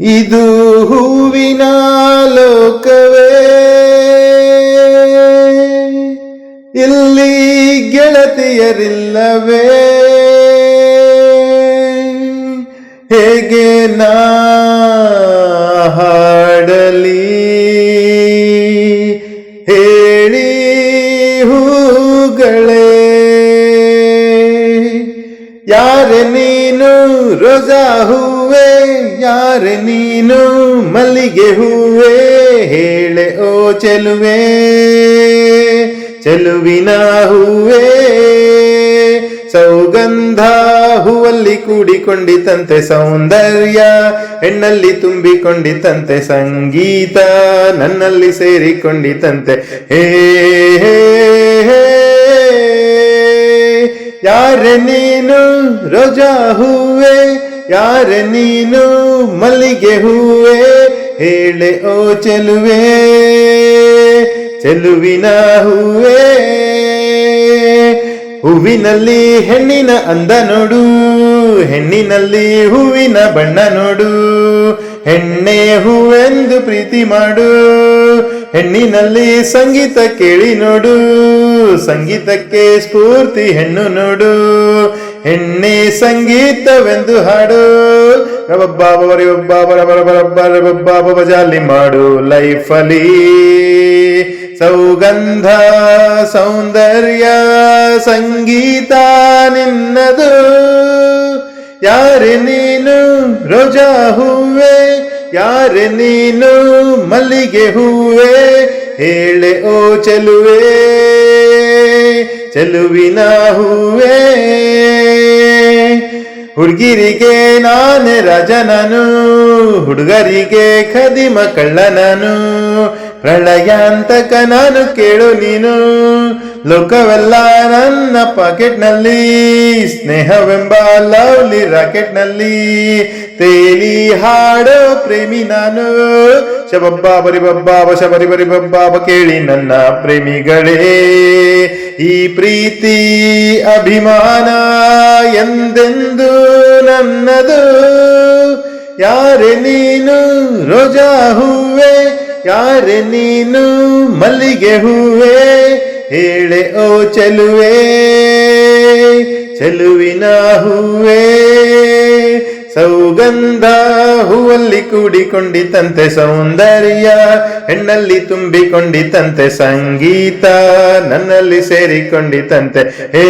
ಇದು ಹೂವಿನ ಲೋಕವೇ. ಇಲ್ಲಿ ಗೆಳತಿಯರಿಲ್ಲವೇ. ಹೇಗೆ ನಾ ಹಾಡಲಿ. ಹೇಳಿ ಹೂಗಳೇ. ಯಾರೆ ನೀನು ರೋಜಾ ಹೂವೆ, ಯಾರೆ ನೀನು ಮಲ್ಲಿಗೆ ಹೂವೆ ಹೇಳೆ, ಓ ಚೆಲುವೆ, ಚೆಲುವಿನ ಹೂವೆ ಸೌಗಂಧ ಹೂವಲ್ಲಿ ಕೂಡಿಕೊಂಡಿತಂತೆ ಸೌಂದರ್ಯ, ಹೆಣ್ಣಲ್ಲಿ ತುಂಬಿಕೊಂಡಿತಂತೆ ಸಂಗೀತ, ನನ್ನಲ್ಲಿ ಸೇರಿಕೊಂಡಿತಂತೆ, ಹೇ. ಯಾರೆ ನೀನು ರೋಜಾ ಹೂವೆ? ಯಾರೆ ನೀನು ಮಲ್ಲಿಗೆ ಹೂವೆ? ಹೇಳೆ ಓ ಚೆಲುವೆ, ಚೆಲುವಿನ ಹೂವೆ. ಹೂವಿನಲ್ಲಿ ಹೆಣ್ಣಿನ ಅಂದ ನೋಡು, ಹೆಣ್ಣಿನಲ್ಲಿ ಹೂವಿನ ಬಣ್ಣ ನೋಡು, ಹೆಣ್ಣೆ ಹೂವೆಂದು ಪ್ರೀತಿ ಮಾಡು. ಹೆಣ್ಣಿನಲ್ಲಿ ಸಂಗೀತ ಕೇಳಿ ನೋಡು, ಸಂಗೀತಕ್ಕೆ ಸ್ಫೂರ್ತಿ ಹೆಣ್ಣು ನೋಡು, ಹೆಣ್ಣೆ ಸಂಗೀತವೆಂದು ಹಾಡು. ರಬಬ್ಬಾಬರಿ ಜಾಲಿ ಮಾಡು ಲೈಫಲಿ ಸೌಗಂಧ, ಸೌಂದರ್ಯ, ಸಂಗೀತ ನಿನ್ನದು. ಯಾರೆ ನೀನು ರೋಜಾ ಹೂವೆ? ಯಾರೆ ನೀನು ಮಲ್ಲಿಗೆ ಹೂವೆ? ಹೇಳೆ, ಓ ಚೆಲುವೆ, ಚೆಲುವಿನ ಹೂವೆ. ಹುಡುಗಿರಿಗೆ ನಾನೇ ರಾಜನನು, ಹುಡುಗರಿಗೆ ಖದಿಮ ಕಳ್ಳ ನಾನು ಪ್ರಳಯಾಂತಕ ನಾನು ಕೇಳು ನೀನು. ಲೋಕವೆಲ್ಲ ನನ್ನ ಪಾಕೆಟ್ನಲ್ಲಿ. ಸ್ನೇಹವೆಂಬ ಲವ್ಲಿ ರಾಕೆಟ್ನಲ್ಲಿ. ತೇಲಿ ಹಾಡೋ ಪ್ರೇಮಿ ನಾನು. ಶಬಬ್ಬಾ ಬರಿ ಬಬ್ಬಾಬ ಶಬರಿ ಬರಿ ಬಬ್ಬಾಬ ಕೇಳಿ ನನ್ನ ಪ್ರೇಮಿಗಳೇ. ಈ ಪ್ರೀತಿ, ಅಭಿಮಾನ ಎಂದೆಂದು ನನ್ನದು? ಯಾರೆ ನೀನು, ರೋಜಾ ಹೂವೆ ಯಾರೆ ನೀನು ಮಲ್ಲಿಗೆ ಹೂವೆ? ಹೇಳೆ, ಓ ಚೆಲುವೆ, ಚೆಲುವಿನ ಹೂವೆ. ಸೌಗಂಧ ಹೂವಲ್ಲಿ ಕೂಡಿಕೊಂಡಿತಂತೆ ಸೌಂದರ್ಯ, ಹೆಣ್ಣಲ್ಲಿ ತುಂಬಿಕೊಂಡಿತಂತೆ ಸಂಗೀತ, ನನ್ನಲ್ಲಿ ಸೇರಿಕೊಂಡಿತಂತೆ. ಹೇ